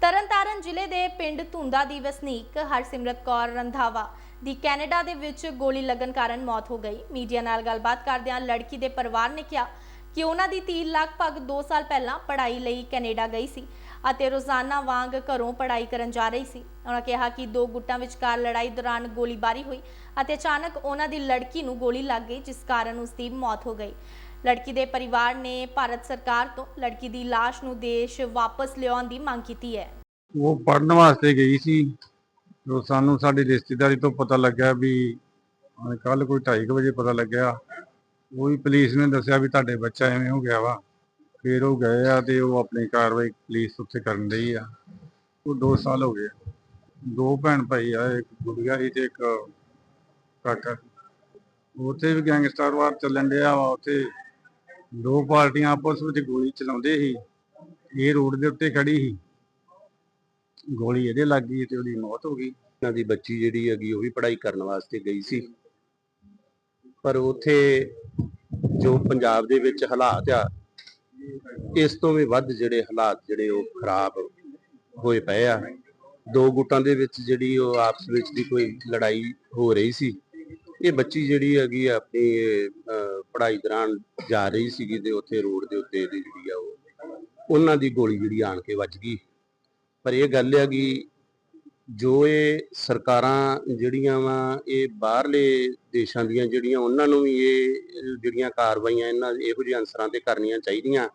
ਤਰਨਤਾਰਨ ਜ਼ਿਲ੍ਹੇ ਦੇ ਪਿੰਡ ਧੁੰਦਾ ਦੀ ਵਸਨੀਕ ਹਰਸਿਮਰਤ ਕੌਰ ਰੰਧਾਵਾ ਦੀ ਕੈਨੇਡਾ ਦੇ ਵਿੱਚ ਗੋਲੀ ਲੱਗਣ ਕਾਰਨ ਮੌਤ ਹੋ ਗਈ। ਮੀਡੀਆ ਨਾਲ ਗੱਲਬਾਤ ਕਰਦਿਆਂ ਲੜਕੀ ਦੇ ਪਰਿਵਾਰ ਨੇ ਕਿਹਾ ਕਿ ਉਹਨਾਂ ਦੀ ਧੀ ਲਗਭਗ 2 ਸਾਲ ਪਹਿਲਾਂ ਪੜ੍ਹਾਈ ਲਈ ਕੈਨੇਡਾ ਗਈ ਸੀ ਅਤੇ ਰੋਜ਼ਾਨਾ ਵਾਂਗ ਘਰੋਂ ਪੜ੍ਹਾਈ ਕਰਨ ਜਾ ਰਹੀ ਸੀ। ਉਹਨਾਂ ਕਿਹਾ ਕਿ ਦੋ ਗੁੱਟਾਂ ਵਿਚਕਾਰ ਲੜਾਈ ਦੌਰਾਨ ਗੋਲੀਬਾਰੀ ਹੋਈ ਅਤੇ ਅਚਾਨਕ ਉਹਨਾਂ ਦੀ ਲੜਕੀ ਨੂੰ ਗੋਲੀ ਲੱਗ ਗਈ, ਜਿਸ ਕਾਰਨ ਉਸ ਦੀ ਮੌਤ ਹੋ ਗਈ। ਲੜਕੀ ਦੇ ਪਰਿਵਾਰ ਨੇ ਭਾਰਤ ਸਰਕਾਰ ਤੋਂ ਲੜਕੀ ਦੀ ਲਾਸ਼ ਨੂੰ ਦੇਸ਼ ਵਾਪਸ ਲਿਆਉਣ ਦੀ ਮੰਗ ਕੀਤੀ ਹੈ। ਉਹ ਪੜਨ ਵਾਸਤੇ ਗਈ ਸੀ। ਜੋ ਸਾਨੂੰ ਸਾਡੀ ਰਿਸ਼ਤੇਦਾਰੀ ਤੋਂ ਪਤਾ ਲੱਗਿਆ ਵੀ ਕੱਲ ਕੋਈ 2:30 ਵਜੇ ਪਤਾ ਲੱਗਿਆ। ਉਹ ਪੁਲਿਸ ਨੇ ਦੱਸਿਆ ਵੀ ਤੁਹਾਡੇ ਬੱਚਾ ਐਵੇਂ ਹੋ ਗਿਆ ਵਾ। ਫਿਰ ਉਹ ਗਏ ਆ ਤੇ ਉਹ ਆਪਣੀ ਕਾਰਵਾਈ ਪੁਲਿਸ ਉੱਥੇ ਕਰਨ ਰਹੀ ਆ। ਉਹ 2 ਸਾਲ ਹੋ ਗਏ। ਦੋ ਭੈਣ ਭਾਈ ਆ, ਇੱਕ ਗੁੜੀਆ ਸੀ ਤੇ ਇੱਕ ਕਾਕਾ। ਉੱਥੇ ਵੀ ਗੈਂਗਸਟਰ ਵਾਰ ਚੱਲਣ ਡਿਆ ਵਾ। ਉੱਥੇ ਦੋ ਪਾਰਟੀਆਂ ਆਪਸ ਵਿੱਚ ਗੋਲੀ ਚਲਾਉਂਦੇ ਸੀ। ਇਹ ਰੋਡ ਦੇ ਉੱਤੇ ਖੜੀ ਸੀ। ਗੋਲੀ ਇਹਦੇ ਲੱਗ ਗਈ ਤੇ ਉਹਦੀ ਮੌਤ ਹੋ ਗਈ। ਉਹਨਾਂ ਦੀ ਬੱਚੀ ਜਿਹੜੀ ਹੈਗੀ ਉਹ ਵੀ ਪੜ੍ਹਾਈ ਕਰਨ ਵਾਸਤੇ ਗਈ ਸੀ। ਪਰ ਉਥੇ ਜੋ ਪੰਜਾਬ ਦੇ ਵਿੱਚ ਹਾਲਾਤ ਆ, ਇਸ ਤੋਂ ਵੀ ਵੱਧ ਜਿਹੜੇ ਹਾਲਾਤ ਜਿਹੜੇ ਉਹ ਖਰਾਬ ਹੋਏ ਪਏ ਆ। ਦੋ ਗੁੱਟਾਂ ਦੇ ਵਿੱਚ ਜਿਹੜੀ ਉਹ ਆਪਸ ਵਿੱਚ ਦੀ ਕੋਈ ਲੜਾਈ ਹੋ ਰਹੀ ਸੀ। ਇਹ ਬੱਚੀ ਜਿਹੜੀ ਹੈਗੀ ਆ ਆਪਣੀ ਅਹ, ਪੜ੍ਹਾਈ ਦੌਰਾਨ ਜਾ ਰਹੀ ਸੀਗੀ ਤੇ ਉੱਥੇ ਰੋਡ ਦੇ ਉੱਤੇ ਇਹਦੀ ਜਿਹੜੀ ਆ ਉਹ ਉਹਨਾਂ ਦੀ ਗੋਲੀ ਜਿਹੜੀ ਆਣ ਕੇ ਵੱਜ ਗਈ। ਪਰ ਇਹ ਗੱਲ ਹੈ ਕਿ ਜੋ ਇਹ ਸਰਕਾਰਾਂ ਜਿਹੜੀਆਂ ਵਾ ਇਹ ਬਾਹਰਲੇ ਦੇਸ਼ਾਂ ਦੀਆਂ ਜਿਹੜੀਆਂ ਉਹਨਾਂ ਨੂੰ ਵੀ ਇਹ ਜਿਹੜੀਆਂ ਕਾਰਵਾਈਆਂ ਇਹਨਾਂ ਇਹੋ ਜਿਹੇ ਅਨਸਰਾਂ ਤੇ ਕਰਨੀਆਂ ਚਾਹੀਦੀਆਂ।